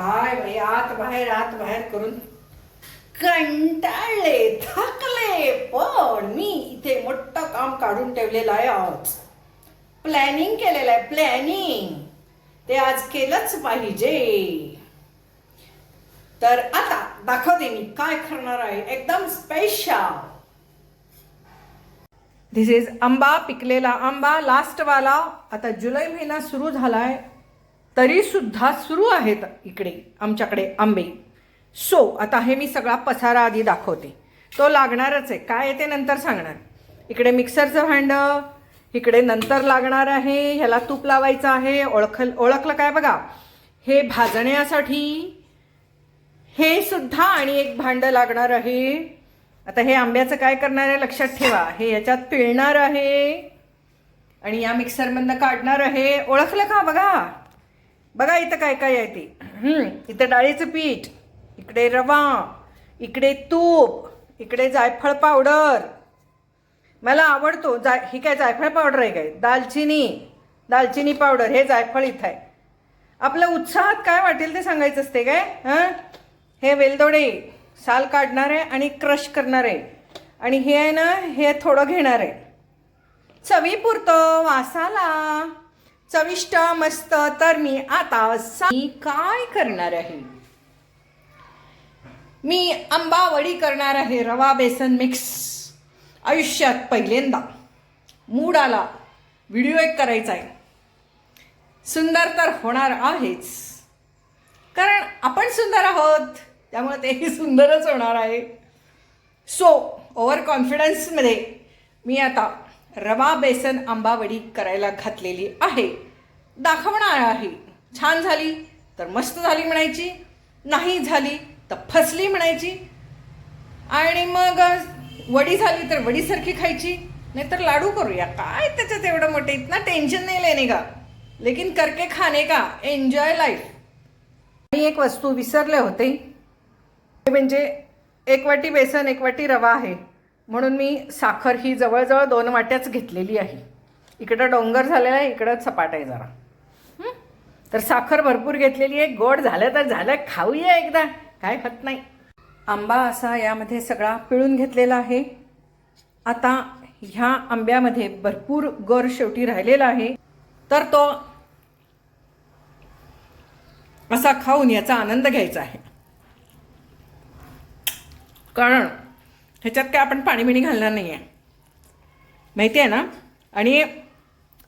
काय बाई आत बाहेर आत बाहेर करून कंटाळले थकले. पण मी इथे मोठं काम काढून ठेवलेलं आहे आज. प्लॅनिंग केलेलं आहे प्लॅनिंग ते आज केलंच पाहिजे. तर आता दाखवते मी काय करणार आहे. एकदम स्पेशल दिस इज आंबा पिकलेला आंबा लास्टवाला आता जुलै महिना सुरू झालाय. तरीसुद्धा सुरू आहेत इकडे आमच्याकडे आंबे. सो आता हे मी सगळा पसारा आधी दाखवते. तो लागणारच आहे. काय आहे ते नंतर सांगणार. इकडे मिक्सरचं भांडं इकडे नंतर लागणार आहे ह्याला तूप लावायचं आहे. ओळख ओळखलं काय बघा? हे भाजण्यासाठी हे सुद्धा आणि एक भांडं लागणार आहे. आता हे आंब्याचं काय करणार आहे? लक्षात ठेवा. हे याच्यात पिळणार आहे. आणि या मिक्सरमधनं काढणार आहे. ओळखलं का बघा? बघा इथं काय काय आहे ते. इथं डाळीचं पीठ इकडे रवा इकडे तूप इकडे जायफळ पावडर. मला आवडतो जाय ही काय जायफळ पावडर आहे काय? दालचिनी दालचिनी पावडर हे जायफळ इथं आहे. आपल्या उत्साहात काय वाटेल ते सांगायचं असते काय? हां? हे वेलदोडे साल काढणार आहे आणि क्रश करणार आहे. आणि हे आहे ना हे थोडं घेणार आहे. चवीपुरतं वासाला. चविष्ट मस्त तर मी आता सा- मी काय करणार आहे? मी आंबावडी करणार आहे रवा बेसन मिक्स आयुष्यात पहिल्यांदा मूड आला व्हिडिओ एक करायचा आहे. सुंदर तर होणार आहेच. कारण आपण सुंदर आहोत त्यामुळे तेही सुंदरच होणार आहे. सो ओव्हर कॉन्फिडन्समध्ये मी आता रवा बेसन आंबावडी करायला घातलेली आहे. दाखवणार आहे. छान झाली तर मस्त झाली म्हणायची. नाही झाली तर फसली म्हणायची. आणि मग वडी झाली तर वडीसारखी खायची. नाहीतर लाडू करूया. काय त्याच्यात एवढं मोठे? इतना टेन्शन नाही लेने का लेकिन करके खाने का? एन्जॉय लाईफ मी एक वस्तू विसरले होते. ते म्हणजे एक वाटी बेसन एक वाटी रवा आहे. म्हणून मी साखर ही जवळजवळ दोन वाट्याच घेतलेली आहे. इकडं डोंगर झालेला आहे इकडं सपाट आहे जरा. तर साखर भरपूर घेतलेली आहे गोड झालं तर झालं खाऊया एकदा काय होत नाही. आंबा असा यामध्ये सगळा पिळून घेतलेला आहे. आता ह्या आंब्यामध्ये भरपूर गर शेवटी राहिलेला आहे. तर तो असा खाऊन याचा आनंद घ्यायचा आहे. कारण ह्याच्यात काय आपण पाणी बिणी घालणार नाही आहे माहिती आहे ना? आणि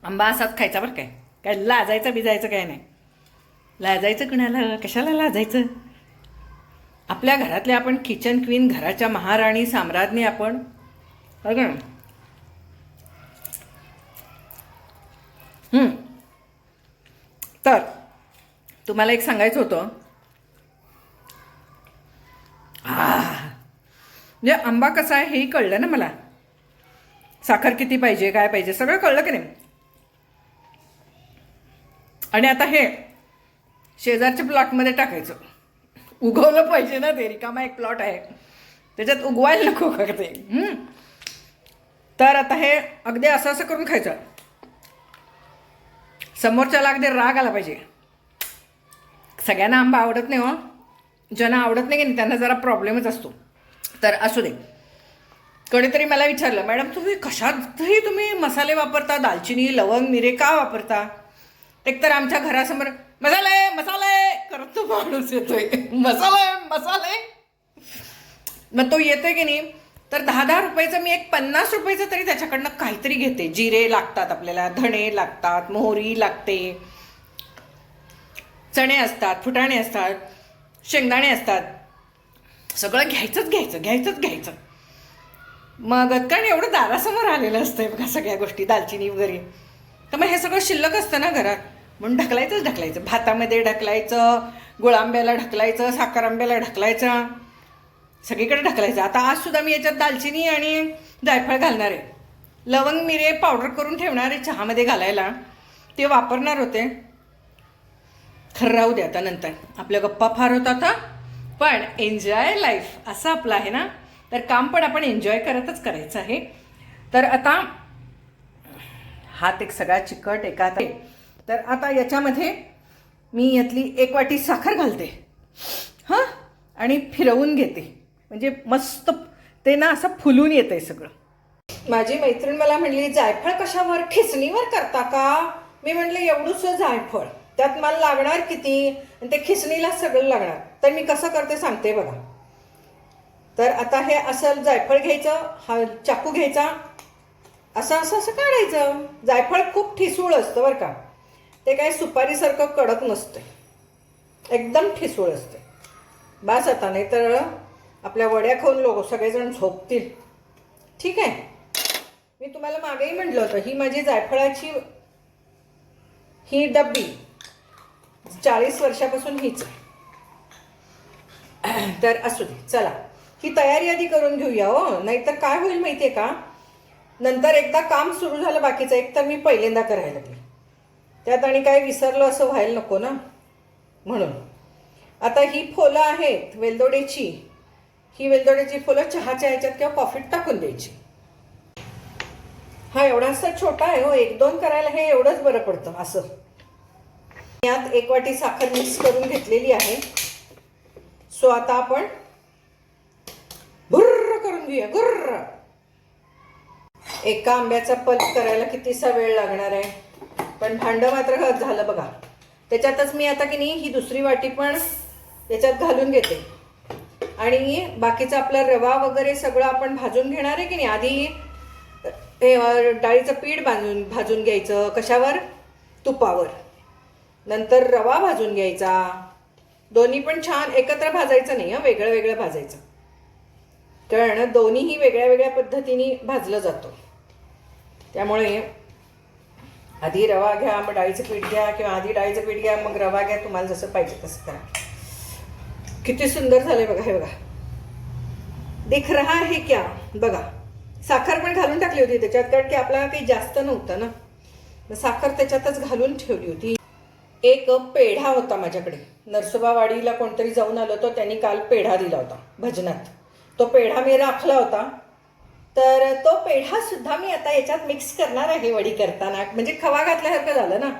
आंबा असाच खायचा बरं काय. काय लाजायचं बिजायचं काय नाही. लाजायचं कुणाला? कशाला लाजायचं? आपल्या घरातल्या आपण किचन क्वीन घराच्या महाराणी साम्राज्ञी आपण. बघ तर तुम्हाला एक सांगायचं होतं. आ. म्हणजे आंबा कसा आहे हेही कळलं ना मला. साखर किती पाहिजे काय पाहिजे सगळं कळलं की नाही. आणि आता हे शेजारच्या प्लॉटमध्ये टाकायचं. उगवलं पाहिजे ना ते रिकामा एक प्लॉट आहे. त्याच्यात उगवायला नको का ते? तर आता हे अगदी असं असं करून खायचं. समोरच्याला अगदी राग आला पाहिजे. सगळ्यांना आंबा आवडत नाही हो. ज्यांना आवडत नाही की नाही त्यांना जरा प्रॉब्लेमच असतो. तर असू दे. कोणीतरी मला विचारलं मॅडम तुम्ही कशातही तुम्ही मसाले वापरता दालचिनी लवंग मिरे का वापरता? एकतर आमच्या घरासमोर मसाले मसाले! करत तो माणूस येतोय. मसाले मसाले! मग तो येतोय की नाही? तर दहा दहा रुपयाचं मी एक पन्नास रुपयाचं तरी त्याच्याकडनं काहीतरी घेते. जिरे लागतात आपल्याला धणे लागतात मोहरी लागते. चणे असतात फुटाणे असतात शेंगदाणे असतात. सगळं घ्यायचंच घ्यायचं घ्यायचंच घ्यायचं. मग कारण एवढं दारासमोर आलेलं असतं बघा सगळ्या गोष्टी दालचिनी वगैरे. तर मग हे सगळं शिल्लक असतं ना घरात. म्हणून ढकलायचंच ढकलायचं. भातामध्ये ढकलायचं गुळांब्याला ढकलायचं साखर आंब्याला ढकलायचं. सगळीकडे ढकलायचं. आता आज सुद्धा मी याच्यात दालचिनी आणि जायफळ घालणार आहे. लवंग मिरे पावडर करून ठेवणार आहे चहामध्ये घालायला. ते वापरणार होते. खरं राहू दे आता नंतर. आपल्या गप्पा फार होता आता. पण एन्जॉय लाईफ असं आपलं आहे ना तर काम पण आपण एन्जॉय करतच करायचं आहे. तर आता हात एक सगळा चिकट एका तर आता याच्यामध्ये मी यातली एक वाटी साखर घालते. हां? आणि फिरवून घेते. म्हणजे मस्त ते ना असं फुलून येतंय सगळं. माझी मैत्रीण मला म्हणली जायफळ कशावर? खिसणीवर करता का? मी म्हटलं एवढंसं जायफळ. त्यात मला लागणार किती? आणि ते खिसणीला सगळं लागणार. तर मी कसं करते सांगते बघा. तर आता हे असं जायफळ घ्यायचं हा चाकू घ्यायचा. असं असं असं काढायचं. जायफळ खूप ठिसूळ असतं बरं का. ते काय सुपारीसारखं कडक नसतं. एकदम ठिसूळ असते. बास आता नाही तर आपल्या वड्या खाऊन लोक सगळेजण झोपतील. ठीक आहे? मी तुम्हाला मागेही म्हटलं होतं ही माझी जायफळाची ही डब्बी चाळीस वर्षापासून हीच आहे. तर असू दे चला. ही तयारी आधी करून घेऊया हो. नाहीतर काय होईल माहिती आहे का? नंतर एकदा काम सुरू झालं बाकीचं एक तर मी पहिल्यांदा करायला लागले. त्यात आणि काय विसरलो असं व्हायला नको ना? म्हणून. आता ही फुलं आहेत वेलदोडेची. ही वेलदोड्याची फुलं चहाच्या ह्याच्यात किंवा कॉफीत टाकून द्यायची. हा एवढासा छोटा आहे हो एक दोन करायला हे एवढंच बरं पडतं असं. यात एक वाटी साखर मिक्स करून घेतलेली आहे. सो आता आपण भुर्र करून घेऊया गुर्र. एका आंब्याचा पल्प करायला कितीसा वेळ लागणार आहे? पण भांडं मात्र घात झालं बघा. त्याच्यातच मी आता की नाही ही दुसरी वाटी पण त्याच्यात घालून घेते. आणि बाकीचा आपला रवा वगैरे सगळं आपण भाजून घेणार आहे की नाही? आधी हे डाळीचं पीठ बांधून भाजून घ्यायचं कशावर? तुपावर. नंतर रवा भाजून घ्यायचा. दोन्ही पण छान एकत्र भाजायचं नाही हं वेगळं वेगळं भाजायचं. कारण दोन्हीही वेगळ्या वेगळ्या पद्धतीने भाजलं जातं. त्यामुळे आधी रवा घ्या मग डाळीचं पीठ घ्या किंवा आधी डाळीचं पीठ घ्या मग रवा घ्या तुम्हाला जसं पाहिजे तसं करा. किती सुंदर झालंय बघा हे बघा. दिख रहा है क्या बघा. साखर पण घालून टाकली होती त्याच्यात कारण की आपल्याला काही जास्त नव्हतं ना. साखर त्याच्यातच घालून ठेवली होती. एक पेढा होता माझ्याकडे. नरसोबावाडीला कोणतरी जाऊन आलो होतो त्यांनी काल पेढा दिला होता भजनात. तो पेढा मी राखला होता. तर तो पेढासुद्धा मी आता याच्यात मिक्स करणार आहे वडी करताना. म्हणजे खवा घातल्यासारखं झालं ना.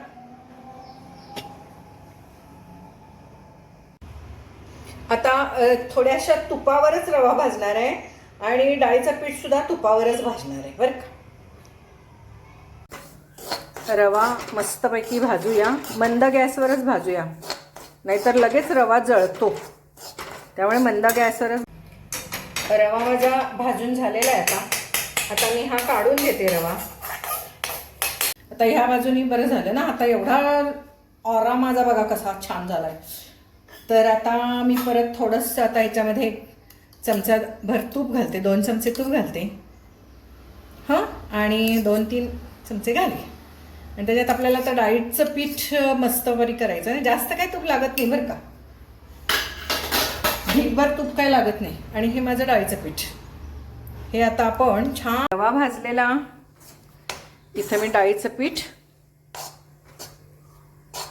आता थोड्याशा तुपावरच रवा भाजणार आहे आणि डाळीचं पीठसुद्धा तुपावरच भाजणार आहे बरं का? रवा मस्तपैकी भाजूया. मंद गॅसवरच भाजूया. नाहीतर लगेच रवा जळतो. त्यामुळे मंद गॅसवरच रवा माझा भाजून झालेला आहे आता. आता मी हा काढून घेते रवा. आता ह्या बाजूनी बरं झालं ना? आता एवढा ऑरा माझा बघा कसा छान झालाय. तर आता मी परत थोडंसं आता याच्यामध्ये चमचा भर तूप घालते. दोन चमचे तूप घालते. हां? आणि दोन तीन चमचे घाले. आणि त्याच्यात आपल्याला आता डाळीचं पीठ मस्त बरी करायचं. आणि जास्त काही तूप लागत नाही बरं का? ढीकभर तूप काय लागत नाही. आणि हे माझं डाळीचं पीठ. हे आता आपण छान रवा भाजलेला. इथं मी डाळीचं पीठ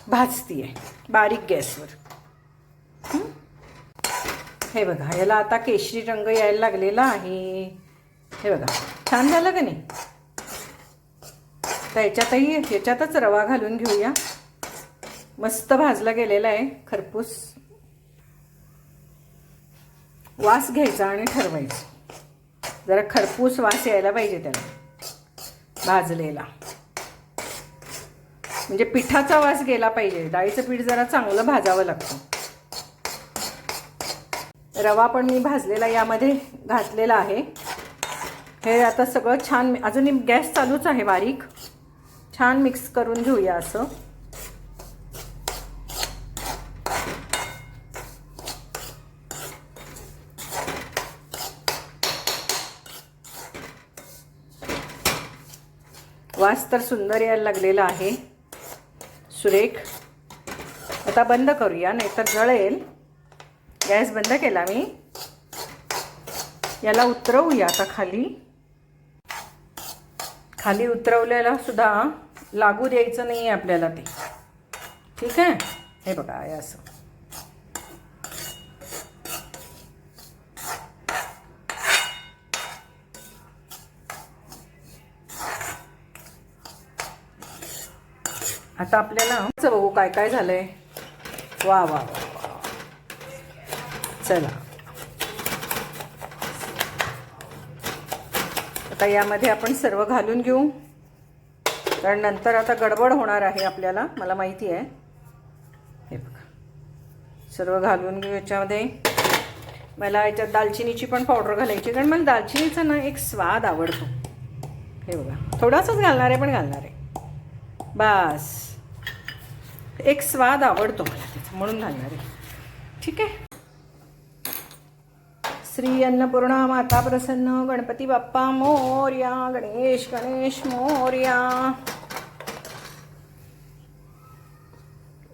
भाजतीये. बारीक गॅसवर. हे बघा याला आता केशरी रंग यायला लागलेला आहे. हे बघा छान झालं का नाही? तर याच्यातही याच्यातच रवा घालून घेऊया. मस्त भाजला गेलेला आहे खरपूस. वास घ्यायचा आणि ठरवायचं. जरा खरपूस वास यायला पाहिजे त्याला भाजलेला. म्हणजे पिठाचा वास गेला पाहिजे. डाळीचं पीठ जरा चांगलं भाजावं लागतं. रवा पण मी भाजलेला यामध्ये घातलेला आहे. हे आता सगळं छान अजून गॅस चालूच आहे बारीक. छान मिक्स करून घेऊया असं. वास तर सुंदर यायला लागलेला आहे. सुरेख. आता बंद करूया नाहीतर जळेल गॅस बंद केला मी. याला उतरवूया आता खाली. खाली उतरवलेला सुद्धा लागू द्यायचं नाही आहे आपल्याला ते. ठीक आहे? हे बघा आहे असं. आता आपल्याला बघू काय काय झालंय. वा वा वा वा. चला. आता यामध्ये आपण सर्व घालून घेऊ. कारण नंतर आता गडबड होणार आहे आपल्याला मला माहिती आहे. हे बघा. सर्व घालून घेऊ याच्यामध्ये. मला याच्यात दालचिनीची पण पावडर घालायची कारण मला दालचिनीचा ना एक स्वाद आवडतो. हे बघा. थोडासाच घालणार आहे पण घालणार आहे. बस. एक स्वाद आवडतो मला त्याचा म्हणून घालणार आहे. ठीक आहे? श्री अन्नपूर्णा माता प्रसन्न गणपती बाप्पा मोर्या गणेश गणेश मोर्या.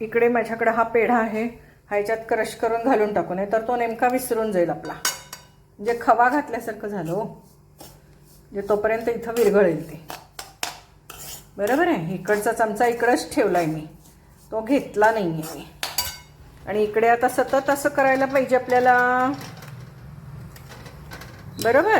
इकडे माझ्याकडे हा पेढा आहे. ह्याच्यात क्रश करून घालून टाकू नये तर तो नेमका विसरून जाईल आपला. म्हणजे खवा घातल्यासारखं झालं म्हणजे तोपर्यंत इथं विरघळेल ते. बरोबर आहे? इकडचा चमचा इकडंच ठेवला आहे मी. तो घेतला नाही आहे मी. आणि इकडे आता सतत असं करायला पाहिजे आपल्याला. बरोबर?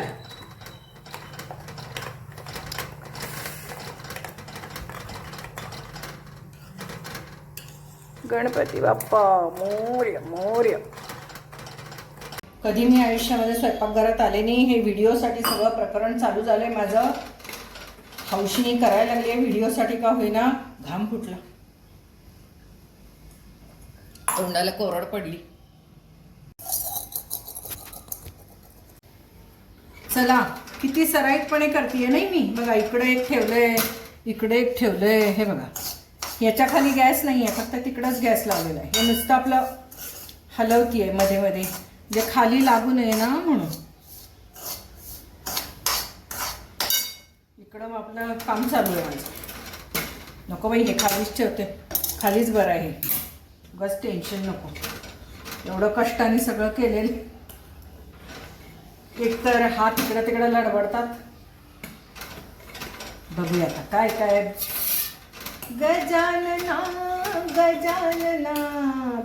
गणपती बाप्पा मोर्य मोर्य. कधी मी आयुष्यामध्ये स्वयंपाकघरात आले नाही हे व्हिडिओसाठी सगळं प्रकरण चालू झालंय माझं. हौशीने करायला लागली आहे व्हिडिओसाठी का होईना? घाम फुटला. तोंडाला कोरड पडली. चला किती सराईतपणे करते नाही मी? बघा इकडे एक ठेवलंय इकडे एक ठेवलंय हे बघा. याच्या खाली गॅस नाही आहे फक्त तिकडंच गॅस लावलेला आहे. हे नुसतं आपलं हलवती आहे मध्ये मध्ये. जे खाली लागू नये ना म्हणून. इकडं मग आपलं काम चालू आहे माझं. नको बाई हे खालीच ठेवते. खालीच बरं आहे. बस टेन्शन नको. एवढं कष्टाने सगळं केलेलं. एकतर हात इकडं तिकडं लडबडतात बघूया आता काय काय गजानना गजानना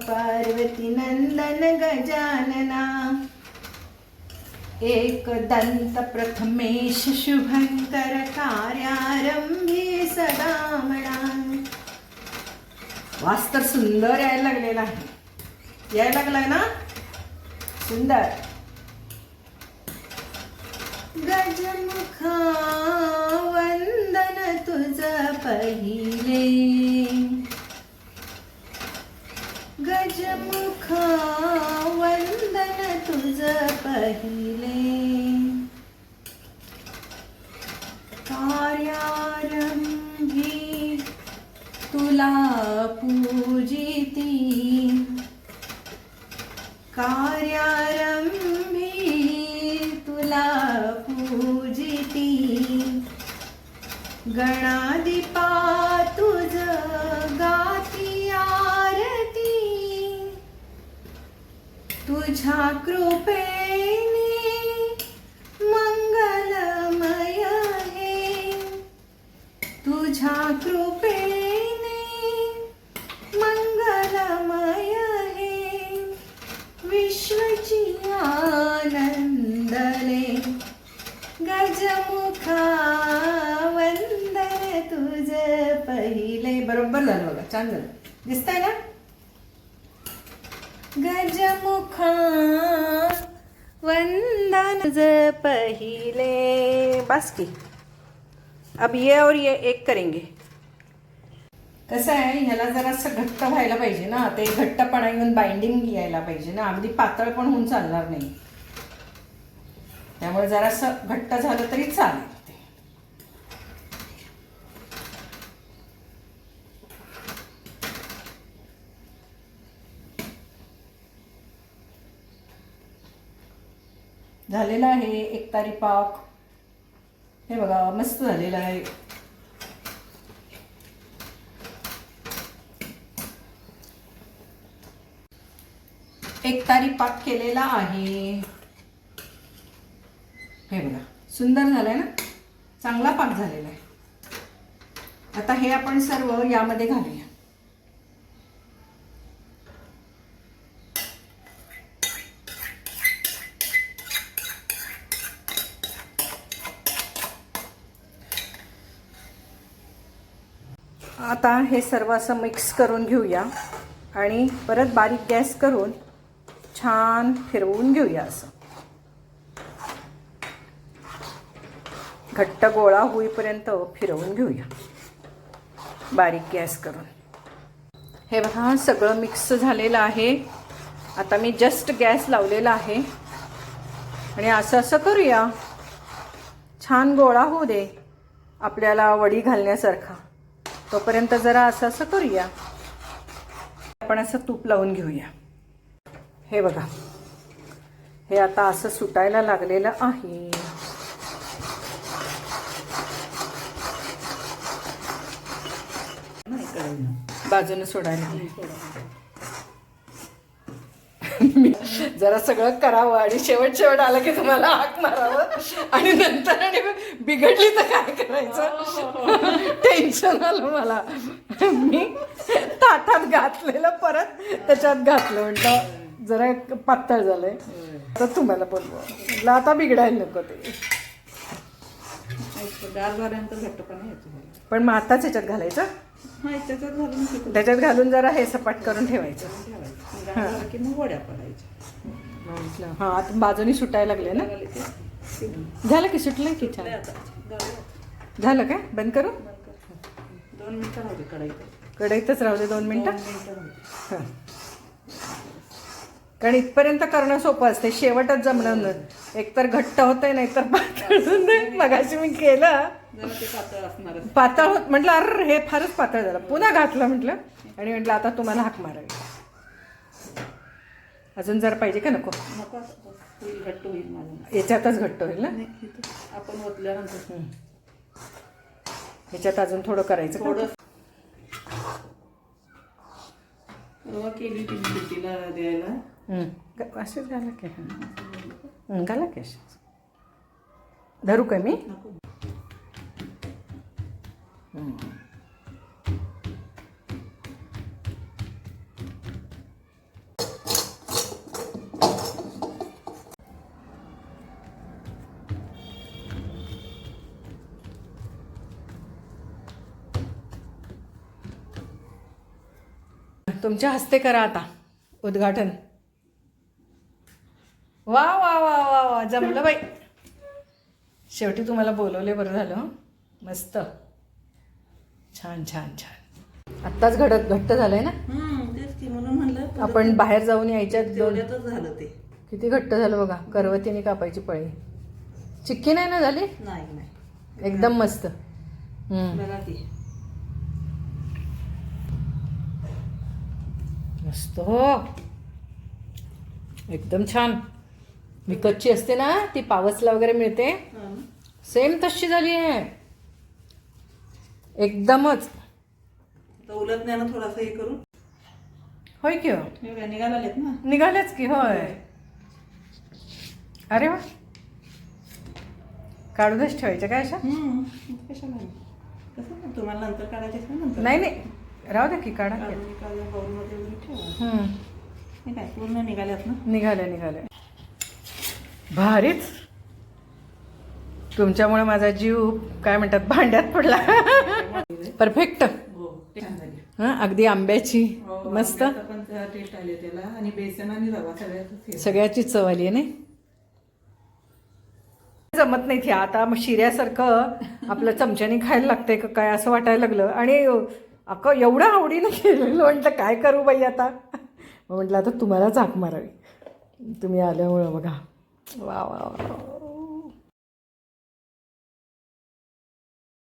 पार्वती नंदन गजानना। एक दंत प्रथमेश शुभंकर कार्यारंभी सदा म्हणा वास तर सुंदर यायला लागलेला आहे. यायला लागलाय ना? सुंदर. गजमुखा वंदन तुझ पहिले. गजमुखा वंदन तुझ पहिले. कार्यारंभी तुला पूजिती. कार्यारंभी तुला पूजिती गणादिपा तुझ गाती आरती. तुझ्या कृपेने मंगलमय हे तुझ्या कृपेने बरोबर झालं बघा छान झालं. दिसतंय ना? गजमुखा वंदन तुझ पहिले. बस की. अब ये और ये एक करेंगे. कसं आहे ह्याला जरासं घट्ट व्हायला पाहिजे ना. ते घट्टपणा येऊन बाइंडिंग यायला पाहिजे ना. अगदी पातळ पण होऊन चालणार नाही. त्यामुळे जरासं घट्ट झालं तरी चालेल ते झालेला आहे एक तारी पाक. हे बघा मस्त झालेलं आहे. एक तारी पाक केलेला आहे. हे बघा सुंदर झालंय ना? चांगला पाक झालेला आहे. आता हे आपण सर्व यामध्ये घालूया. आता हे सर्व असं मिक्स करून घेऊया. आणि परत बारीक गॅस करून छान फिरवून घेऊया असं. घट्ट गोळा होईपर्यंत फिरवून घेऊया. बारीक गॅस करून. हे बघा सगळं मिक्स झालेलं आहे. आता मी जस्ट गॅस लावलेला आहे. आणि असं असं करूया. छान गोळा होऊ दे आपल्याला वडी घालण्यासारखा. तोपर्यंत जरा असं असं करूया. आपण असं तूप लावून घेऊया. हे बघा. हे आता असं सुटायला लागलेलं आहे. बाजूने सोडायला जरा सगळं करावं आणि शेवट शेवट आलं की तुम्हाला हाक मारावं. आणि नंतर आणि बिघडली तर काय करायचं? टेन्शन आलं मला. मी ताटात घातलेलं परत त्याच्यात घातलं म्हटलं जरा पातळ झालंय. तर तुम्हाला बोलवं. म्हटलं आता बिघडायला नको ते. गार झाल्यानंतर घट्टपणा येतो पण मग आताच ह्याच्यात घालायचं? त्याच्यात घालून तिथं त्याच्यात घालून जरा हे सपाट करून ठेवायचं. ठेवायचं. गार झालं की मग वड्या पडायच्या. म्हटलं हां आता बाजूनी सुटायला लागले ना? झालं की सुटलं की छान झालं. काय बंद करू? दोन मिनिटं राहू दे कढईत कढईतच राहू दे दोन मिनिटं. हं. कारण इथपर्यंत करणं सोपं असते शेवटच जमणार नाही. एकतर घट्ट होतंय नाही तर पातळ. मगाशी मी केलं. पातळ होत म्हटलं अरे हे फारच पातळ झालं. पुन्हा घातलं म्हटलं. आणि म्हटलं आता तुम्हाला हाक मारावी. अजून जरा पाहिजे का नको? नको. होईल घट्ट होईल माझं याच्यातच घट्ट होईल ना आपण ओतल्यानंतर. ह्याच्यात अजून थोडं करायचं? थोडं. रवा केली ती पिटीला द्यायला. असेच घाला की. घाला की असेच. धरू का मी? तुमच्या हस्ते करा आता. उद्घाटन. वा वा वा वा वा जमलं बाई. शेवटी तुम्हाला बोलवले बरं झालं? मस्त. छान छान छान. आत्ताच घडत घट्ट झालंय ना? म्हणून म्हणलं आपण बाहेर जाऊन तेवढ्यातच झालं ते. किती घट्ट झालं बघा करवतीने कापायची पळी. चिक्की नाही ना झाली? नाही नाही. एकदम मस्त हं. बघा की मस्त. एकदम छान. विकतची असते ना ती पावसला वगैरे मिळते. ना. सेम तशी झाली आहे. एकदमच. आता उलटण्यानं थोडासा हे करून? होय की हो? निघालेत ना. निघालेच की होय. अरे वा. काढूनच ठेवायच्या काय अशा? नाही. ना, तुम्हाला नंतर काढायचे ना नाही नाही. राहू द्या की काढा की. बाउलमध्ये ठेवा. हम्म. हे काय पूर्ण निघाल्यात ना? निघाले निघाले. भारीच. तुमच्यामुळे माझा जीव काय म्हणतात भांड्यात पडला. परफेक्ट हो छान झाली. हा अगदी आंब्याची हो, मस्त. आंब्याचा पण टेस्ट आले त्याला. आणि बेसन आणि रवा सगळ्याच सगळ्याची चव आली आहे नाही? जमत नाही ती आता मग शिऱ्यासारखं आपल्या चमच्याने खायला लागतंय का काय असं वाटायला लागलं. आणि अक एवढं आवडीनं केलेलं म्हटलं काय करू बाई आता? मग म्हटलं आता तुम्हाला झाक मारावी. तुम्ही आल्यामुळं बघा. वा वा वा वा.